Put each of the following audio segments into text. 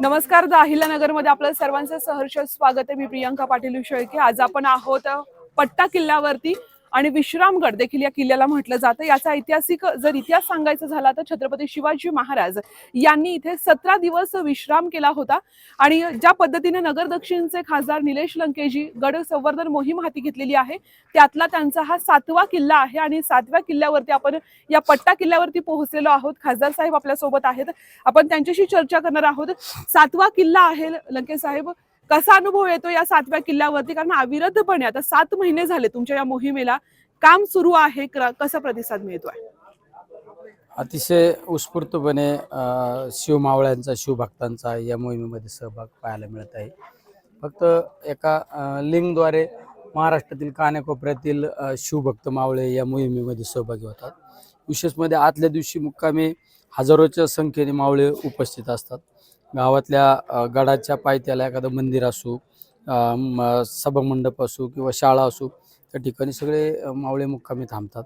नमस्कार द अहिल्यानगरमध्ये आपलं सर्वांचं सहर्ष स्वागत आहे मी प्रियंका पाटील शेळके आज आपण आहोत पट्टा किल्ल्यावरती. आणि विश्रामगड देखील या किल्ल्याला म्हटलं जातं. याचा ऐतिहासिक जर इतिहास सांगायचा झाला तर छत्रपती शिवाजी महाराज यांनी इथे सतरा दिवस विश्राम केला होता. आणि ज्या पद्धतीने नगर दक्षिणचे खासदार निलेश लंकेजी गड संवर्धन मोहीम हाती घेतलेली आहे त्यातला त्यांचा हा सातवा किल्ला आहे आणि सातव्या किल्ल्यावरती आपण या पट्टा किल्ल्यावरती पोहोचलेलो आहोत. खासदार साहेब आपल्यासोबत आहेत. आपण त्यांच्याशी चर्चा करणार आहोत. सातवा किल्ला आहे लंके साहेब कसा अनुभव येतो या सातव्या किल्ल्यावरती? कारण अविरतपणे आता सात महिने झाले तुमच्या या मोहिमेला. काम सुरू आहे. कसा प्रतिसाद मिळतोय? अतिशय उत्स्फूर्तपणे शिवमावळ्यांचा शिवभक्तांचा या मोहिमेमध्ये सहभाग पाहायला मिळत आहे. फक्त एका लिंगद्वारे लिंकद्वारे महाराष्ट्रातील कानेकोपऱ्यातील शिवभक्त मावळे या मोहिमेमध्ये सहभागी होतात. विशेष म्हणजे दिवशी मुक्कामी हजारोच्या संख्येने मावळे उपस्थित असतात. गावातल्या गडाच्या पायथ्याला एखादं मंदिर असू सभामंडप असो किंवा शाळा असो त्या ठिकाणी सगळे मावळे मुक्कामी थांबतात.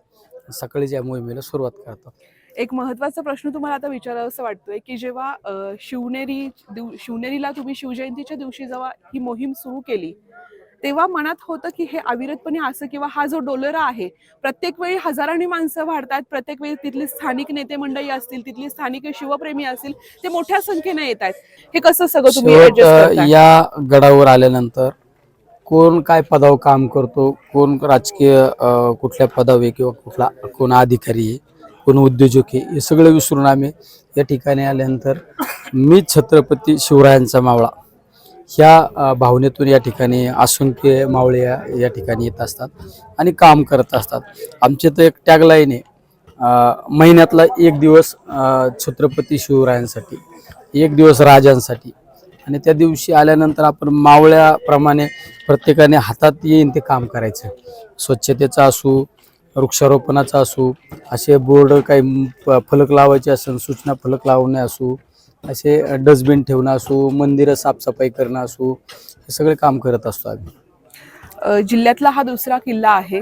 सकाळीच या मोहिमेला सुरुवात करतात. एक महत्त्वाचा प्रश्न तुम्हाला आता विचारावासा वाटतोय की जेव्हा शिवनेरी दिव- शिवनेरीला तुम्ही शिवजयंतीच्या दिवशी जेव्हा ही मोहीम सुरू केली तेव्हा मनात होतं की हे अविरतपणे असं किंवा हा जो डोलरा आहे प्रत्येक वेळी हजारांनी माणसं वाढतात प्रत्येक वेळी तिथली स्थानिक नेते मंडळी असतील तिथली स्थानिक शिवप्रेमी असतील ते मोठ्या संख्येने येत आहेत हे कसं सगळं तुम्ही? या गडावर आल्यानंतर कोण काय पदावर काम करतो कोण राजकीय कुठल्या पदावर किंवा कुठला कोण अधिकारी आहे कोण उद्योजक आहे हे सगळं विसरून आम्ही या ठिकाणी आल्यानंतर मी छत्रपती शिवरायांचा मावळा ह्या भावनेतून या ठिकाणी आसुंके मावळे या ठिकाणी येत असतात आणि काम करत असतात. आमचे तर एक टॅगलाईन आहे महिन्यातला एक दिवस छत्रपती शिवरायांसाठी एक दिवस राजांसाठी. आणि त्या दिवशी आल्यानंतर आपण मावळ्याप्रमाणे प्रत्येकाने हातात येईन ते काम करायचं. स्वच्छतेचा असू वृक्षारोपणाचा असू असे बोर्ड काही प- फलक लावायचे असेल सूचना फलक लावणे असू असे डस्टबिन ठेवणं असो मंदिरं साफसफाई करणं असो हे सगळे काम करत असतो आम्ही. जिल्ह्यातला हा दुसरा किल्ला आहे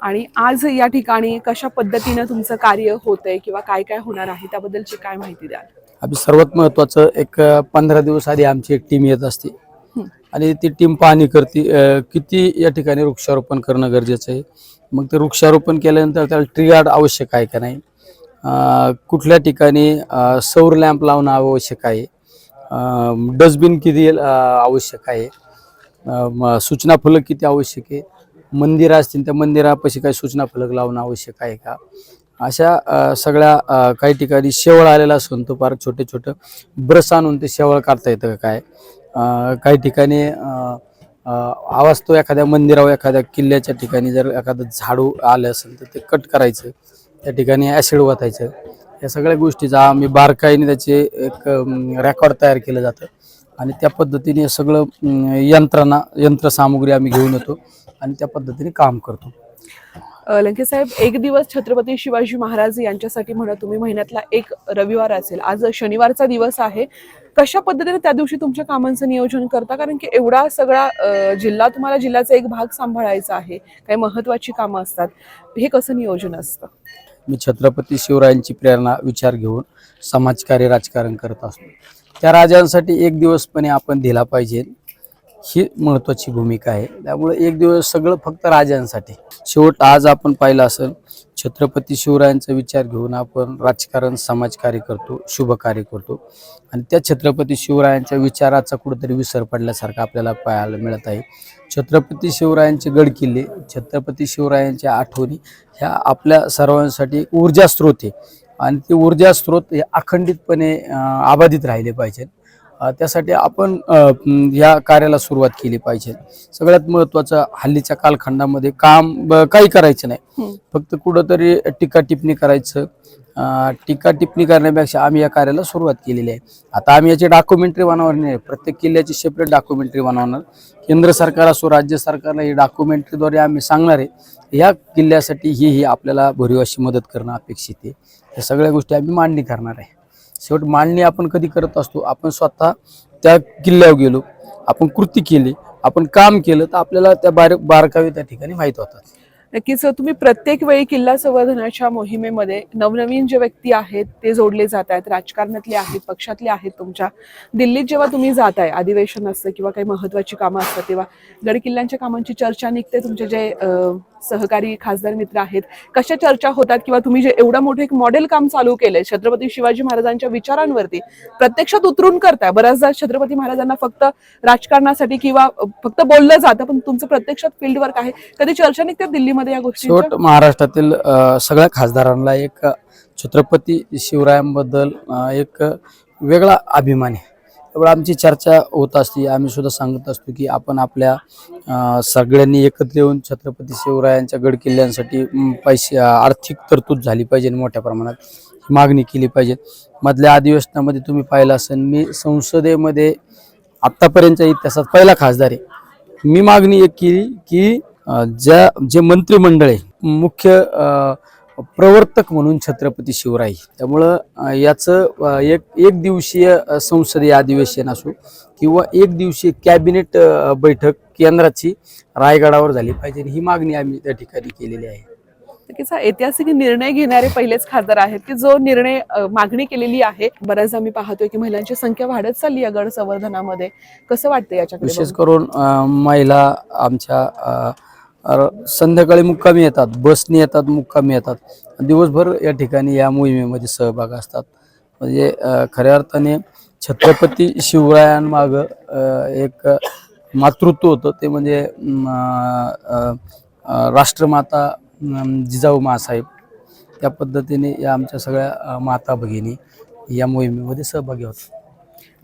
आणि आज या ठिकाणी कशा पद्धतीनं तुमचं कार्य होतंय किंवा काय काय होणार आहे त्याबद्दलची काय माहिती द्याल? आम्ही सर्वात महत्त्वाचं एक पंधरा दिवस आधी आमची एक टीम येत असते. आणि ती टीम पाहणी करते किती या ठिकाणी वृक्षारोपण करणं गरजेचं आहे. मग ते वृक्षारोपण केल्यानंतर त्याला ट्रिगार्ड आवश्यक आहे का नाही? कुठल्या ठिकाणी सौर लॅम्प लावणं आवश्यक आहे डस्टबिन किती आवश्यक आहे सूचना फलक किती आवश्यक आहे मंदिरं असतील त्या मंदिरापाशी काही सूचना फलक लावणं आवश्यक आहे का? अशा सगळ्या काही ठिकाणी शेवळ आलेला असून तो फार छोटे छोटं ब्रश आणून ते शेवळ काढता येतं का काय? काही ठिकाणी आवाज तो एखाद्या मंदिरावर एखाद्या किल्ल्याच्या ठिकाणी जर एखादं झाडू आलं असेल तर ते कट करायचं. त्या ठिकाणी ॲसिड वाचायचं या सगळ्या गोष्टीचा आम्ही बारकाईने त्याचे एक रेकॉर्ड तयार केलं जातं. आणि त्या पद्धतीने सगळं यंत्रणा यंत्रसामुग्री आम्ही घेऊन येतो आणि त्या पद्धतीने काम करतो. अ, लंके साहेब एक दिवस छत्रपती शिवाजी महाराज यांच्यासाठी म्हणा तुम्ही महिन्यातला एक रविवार असेल. आज शनिवारचा दिवस आहे. कशा पद्धतीने त्या दिवशी तुमच्या कामांचं नियोजन करता? कारण की एवढा सगळा जिल्हा तुम्हाला जिल्ह्याचा एक भाग सांभाळायचा आहे. काही महत्वाची कामं असतात. हे कसं नियोजन असतं? मी छत्रपती शिवरायांची प्रेरणा विचार घेऊन समाजकार्य राजकारण करत असतो. त्या राजांसाठी एक दिवसपणे आपण दिला पाहिजे ही महत्त्वाची भूमिका आहे. त्यामुळे एक दिवस सगळं फक्त राजांसाठी. शेवट आज आपण पाहिलं असेल छत्रपती शिवरायांचा विचार घेऊन आपण राजकारण समाजकार्य करतो शुभ कार्य करतो. आणि त्या छत्रपती शिवरायांच्या विचाराचा कुठेतरी विसर पडल्यासारखा आपल्याला पाहायला मिळत आहे. छत्रपती शिवरायांचे गडकिल्ले छत्रपती शिवरायांच्या आठवणी ह्या आपल्या सर्वांसाठी ऊर्जा स्रोत आहे. आणि ते ऊर्जा स्रोत हे अखंडितपणे आबाधित अबाधित राहिले पाहिजेत. त्यासाठी आपण या कार्याला सुरुवात केली पाहिजे. सगळ्यात महत्त्वाचं हल्लीच्या कालखंडामध्ये काम काही करायचं नाही. फक्त कुठंतरी टीका टिप्पणी करायचं. टीका टिप्पणी करण्यापेक्षा आम्ही या कार्याला सुरुवात केलेली आहे. आता आम्ही याची डॉक्युमेंटरी बनवणार नाही. प्रत्येक किल्ल्याची सेपरेट डॉक्युमेंटरी बनवणार. केंद्र सरकार असो राज्य सरकारला ही डॉक्युमेंटरीद्वारे आम्ही सांगणार आहे. या किल्ल्यासाठी ही ही आपल्याला भरीव अशी मदत करणं अपेक्षित आहे. या सगळ्या गोष्टी आम्ही मांडणी करणार आहे. शेवट मांडणी आपण कधी करत असतो? आपण स्वतः त्या किल्ल्यावर गेलो आपण कृती केली आपण काम केलं तर आपल्याला त्या बार बारकावे त्या ठिकाणी माहीत होतात. नक्कीच तुम्ही प्रत्येक वेळी किल्ला संवर्धनाच्या मोहिमेमध्ये नवनवीन जे व्यक्ती आहेत ते जोडले जात आहेत राजकारणातले आहेत पक्षातले आहेत तुमच्या. दिल्लीत जेव्हा तुम्ही जात आहे अधिवेशन असतं किंवा काही महत्वाची कामं असतात तेव्हा गड किल्ल्यांच्या कामांची चर्चा निघते तुमचे जे सहकारी खासदार मित्र आहेत कशा चर्चा होतात किंवा तुम्ही जे एवढं मोठं एक मॉडेल काम चालू केलंय छत्रपती शिवाजी महाराजांच्या विचारांवरती प्रत्यक्षात उतरून करताय? बऱ्याचदा छत्रपती महाराजांना फक्त राजकारणासाठी किंवा फक्त बोललं जातं पण तुमचं प्रत्यक्षात फील्ड वर्क आहे. कधी चर्चा निघते दिल्लीमध्ये? या गोष्टी शेवट महाराष्ट्रातील सगळ्या खासदारांना एक छत्रपती शिवरायांबद्दल एक वेगळा अभिमान आहे. त्यामुळे आमची चर्चा होत असते आम्ही सुद्धा सांगत असतो की आपण आपल्या सगळ्यांनी एकत्र येऊन छत्रपती शिवरायांच्या गड किल्ल्यांसाठी पैसे आर्थिक तरतूद झाली पाहिजे मोठ्या प्रमाणात मागणी केली पाहिजे. मधल्या अधिवेशनामध्ये तुम्ही पाहिलं असेल मी संसदेमध्ये आत्तापर्यंतच्या इतिहासात पहिला खासदार आहे. मी मागणी एक केली की ज्या जे मंत्रिमंडळ आहे मुख्य प्रवर्तक म्हणून छत्रपती शिवराय. त्यामुळं याचं एक एक दिवसीय संसदीय अधिवेशन असो किंवा एक दिवसीय कॅबिनेट बैठक केंद्राची रायगडावर झाली पाहिजे. ही मागणी आम्ही त्या ठिकाणी केलेली आहे. ऐतिहासिक निर्णय घेणारे पहिलेच खासदार आहेत की जो निर्णय मागणी केलेली आहे? बऱ्याचदा मी पाहतोय की महिलांची संख्या वाढत चालली आहे गड संवर्धनामध्ये कसं वाटतं याच्याकडे विशेष? करून महिला आमच्या संध्याकाळी मुक्कामी येतात बसनी येतात मुक्कामी येतात. दिवसभर या ठिकाणी या मोहिमेमध्ये सहभाग असतात. म्हणजे खऱ्या अर्थाने छत्रपती शिवरायांमाग एक मातृत्व होतं. ते म्हणजे राष्ट्रमाता जिजाऊ मासाहेब. त्या पद्धतीने या आमच्या सगळ्या माता भगिनी या मोहिमेमध्ये सहभागी होतात.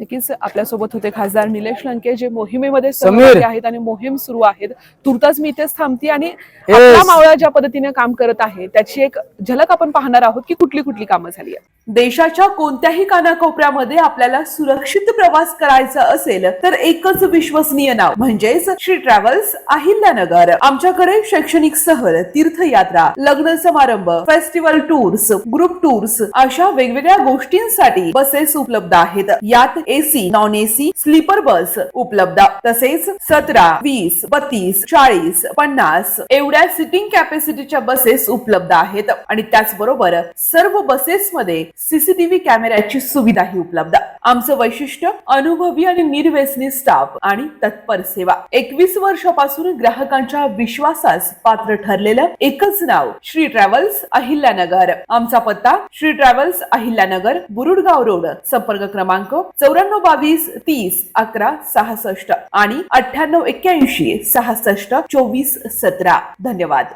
नक्कीच आपल्यासोबत होते खासदार निलेश लंके जे मोहिमेमध्ये. सहभागी आहेत आणि मोहीम सुरू आहेत. तुर्तास मी इथेच थांबते आणि आपला मावळा ज्या पद्धतीने काम करत आहे त्याची एक झलक आपण पाहणार आहोत की कुठली कुठली कामं झाली आहेत. देशाच्या कोणत्याही कानाकोपऱ्यामध्ये आपल्याला सुरक्षित प्रवास करायचा असेल तर एकच विश्वसनीय नाव म्हणजेच श्री ट्रॅव्हल्स अहिल्यानगर. आमच्याकडे शैक्षणिक सहल तीर्थयात्रा लग्न समारंभ फेस्टिवल टूर्स ग्रुप टूर्स अशा वेगवेगळ्या गोष्टींसाठी बसेस उपलब्ध आहेत. यात AC non AC sleeper bus उपलब्ध. तसेच सतरा वीस बत्तीस चाळीस पन्नास एवढ्या सिटिंग कॅपॅसिटीच्या बसेस उपलब्ध आहेत. आणि त्याचबरोबर सर्व बसेसमध्ये सीसीटीव्ही कॅमेऱ्याची सुविधाही उपलब्ध. आमचं वैशिष्ट्य अनुभवी आणि निर्व्यसनी स्टाफ आणि तत्पर सेवा. एकवीस वर्षापासून ग्राहकांच्या विश्वासास पात्र ठरलेलं एकच नाव श्री ट्रॅव्हल्स अहिल्यानगर. आमचा पत्ता श्री ट्रॅव्हल्स अहिल्यानगर बुरुडगाव रोड. संपर्क क्रमांक चौऱ्याण्णव बावीस तीस अकरा सहासष्ट आणि अठ्ठ्याण्णव एक्क्याऐंशी सहासष्ट चोवीस सतरा. धन्यवाद.